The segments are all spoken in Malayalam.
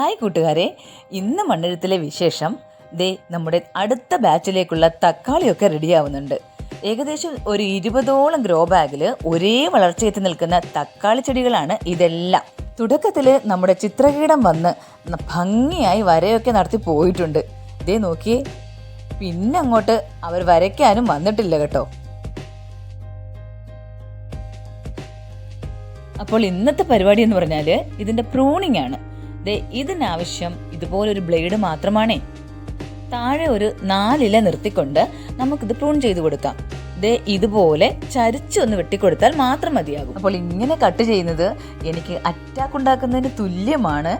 ഹായ് കൂട്ടുകാരെ. ഇന്ന് മണ്ണെഴുത്തിലെ വിശേഷം ദേ നമ്മുടെ അടുത്ത ബാച്ചിലേക്കുള്ള തക്കാളിയൊക്കെ റെഡിയാവുന്നുണ്ട്. ഏകദേശം ഒരു ഇരുപതോളം ഗ്രോ ബാഗിൽ ഒരേ വളർച്ചയെത്തി നിൽക്കുന്ന തക്കാളി ചെടികളാണ് ഇതെല്ലാം. തുടക്കത്തിൽ നമ്മുടെ ചിത്രകീടം വന്ന് ഭംഗിയായി വരയൊക്കെ നടത്തി പോയിട്ടുണ്ട്. ദേ നോക്കിയേ. പിന്നെ അങ്ങോട്ട് അവർ വരയ്ക്കാനും വന്നിട്ടില്ല കേട്ടോ. അപ്പോൾ ഇന്നത്തെ പരിപാടി എന്ന് പറഞ്ഞാൽ ഇതിന്റെ പ്രൂണിംഗ് ആണ്. ദേ ഇതിനാവശ്യം ഇതുപോലൊരു ബ്ലേഡ് മാത്രമാണേ. താഴെ ഒരു നാലില നിർത്തിക്കൊണ്ട് നമുക്കിത് പ്രൂൺ ചെയ്ത് കൊടുക്കാം. ദേ ഇതുപോലെ ചരിച്ചു ഒന്ന് വെട്ടിക്കൊടുത്താൽ മാത്രം മതിയാകും. അപ്പോൾ ഇങ്ങനെ കട്ട് ചെയ്യുന്നത് എനിക്ക് അറ്റാക്ക് ഉണ്ടാക്കുന്നതിന് തുല്യമാണ്.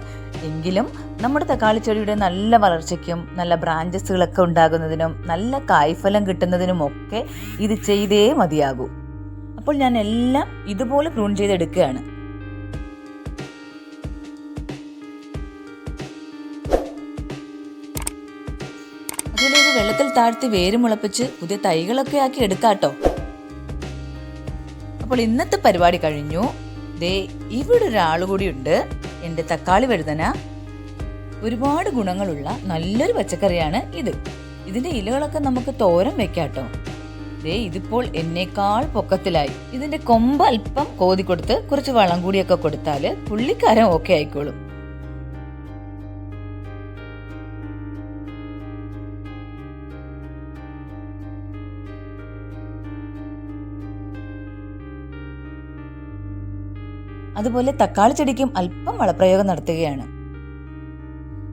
എങ്കിലും നമ്മുടെ തക്കാളി ചെടിയുടെ നല്ല വളർച്ചയ്ക്കും നല്ല ബ്രാഞ്ചസുകളൊക്കെ ഉണ്ടാകുന്നതിനും നല്ല കായ്ഫലം കിട്ടുന്നതിനും ഒക്കെ ഇത് ചെയ്തേ മതിയാകൂ. അപ്പോൾ ഞാൻ എല്ലാം ഇതുപോലെ പ്രൂൺ ചെയ്തെടുക്കുകയാണ്. അതുപോലെ ഇത് വെള്ളത്തിൽ താഴ്ത്തി വേര് മുളപ്പിച്ച് പുതിയ തൈകളൊക്കെ ആക്കി എടുക്കാട്ടോ. അപ്പോൾ ഇന്നത്തെ പരിപാടി കഴിഞ്ഞു. ദേ ഇവിടെ ഒരാൾ കൂടിയുണ്ട്. എന്റെ തക്കാളി വഴുതന. ഒരുപാട് ഗുണങ്ങളുള്ള നല്ലൊരു പച്ചക്കറിയാണ് ഇത്. ഇതിന്റെ ഇലകളൊക്കെ നമുക്ക് തോരൻ വെക്കാട്ടോ. ദേ ഇതിപ്പോൾ എന്നേക്കാൾ പൊക്കത്തിലായി. ഇതിന്റെ കൊമ്പ് അല്പം കോതി കൊടുത്ത് കുറച്ച് വളം കൂടിയൊക്കെ കൊടുത്താൽ പുള്ളിക്കാരൻ ഓക്കെ ആയിക്കോളും. അതുപോലെ തക്കാളി ചെടിക്കും അല്പം വളപ്രയോഗം നടത്തുകയാണ്.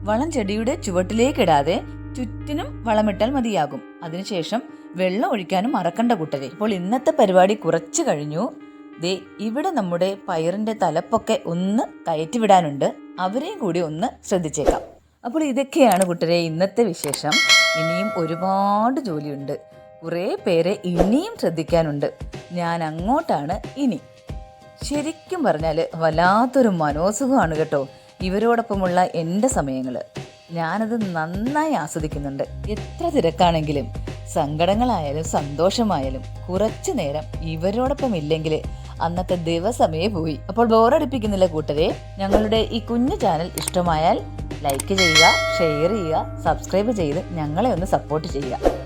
വളം ചെടിയുടെ ചുവട്ടിലേക്കിടാതെ ചുറ്റിനും വളമിട്ടാൽ മതിയാകും. അതിനുശേഷം വെള്ളം ഒഴിക്കാനും മറക്കണ്ട കൂട്ടരെ. ഇപ്പോൾ ഇന്നത്തെ പരിപാടി കുറച്ച് കഴിഞ്ഞു. ദേ ഇവിടെ നമ്മുടെ പയറിന്റെ തലപ്പൊക്കെ ഒന്ന് കയറ്റി വിടാനുണ്ട് അവരെയും കൂടി ഒന്ന് ശ്രദ്ധിച്ചേക്കാം. അപ്പോൾ ഇതൊക്കെയാണ് കൂട്ടരെ ഇന്നത്തെ വിശേഷം. ഇനിയും ഒരുപാട് ജോലിയുണ്ട്. കുറേ പേരെ ഇനിയും ശ്രദ്ധിക്കാനുണ്ട്. ഞാൻ അങ്ങോട്ടാണ് ഇനി. ശരിക്കും പറഞ്ഞാൽ വല്ലാത്തൊരു മനോസുഖമാണ് കേട്ടോ. ഇവരോടൊപ്പമുള്ള എന്റെ സമയങ്ങൾ ഞാനത് നന്നായി ആസ്വദിക്കുന്നുണ്ട്. എത്ര തിരക്കാണെങ്കിലും സങ്കടങ്ങളായാലും സന്തോഷമായാലും കുറച്ചു നേരം ഇവരോടൊപ്പം ഇല്ലെങ്കിൽ അന്നത്തെ ദിവസമേ പോയി. അപ്പോൾ ബോറടിപ്പിക്കുന്നില്ല കൂട്ടരെ. ഞങ്ങളുടെ ഈ കുഞ്ഞു ചാനൽ ഇഷ്ടമായാൽ ലൈക്ക് ചെയ്യുക ഷെയർ ചെയ്യുക സബ്സ്ക്രൈബ് ചെയ്ത് ഞങ്ങളെ ഒന്ന് സപ്പോർട്ട് ചെയ്യുക.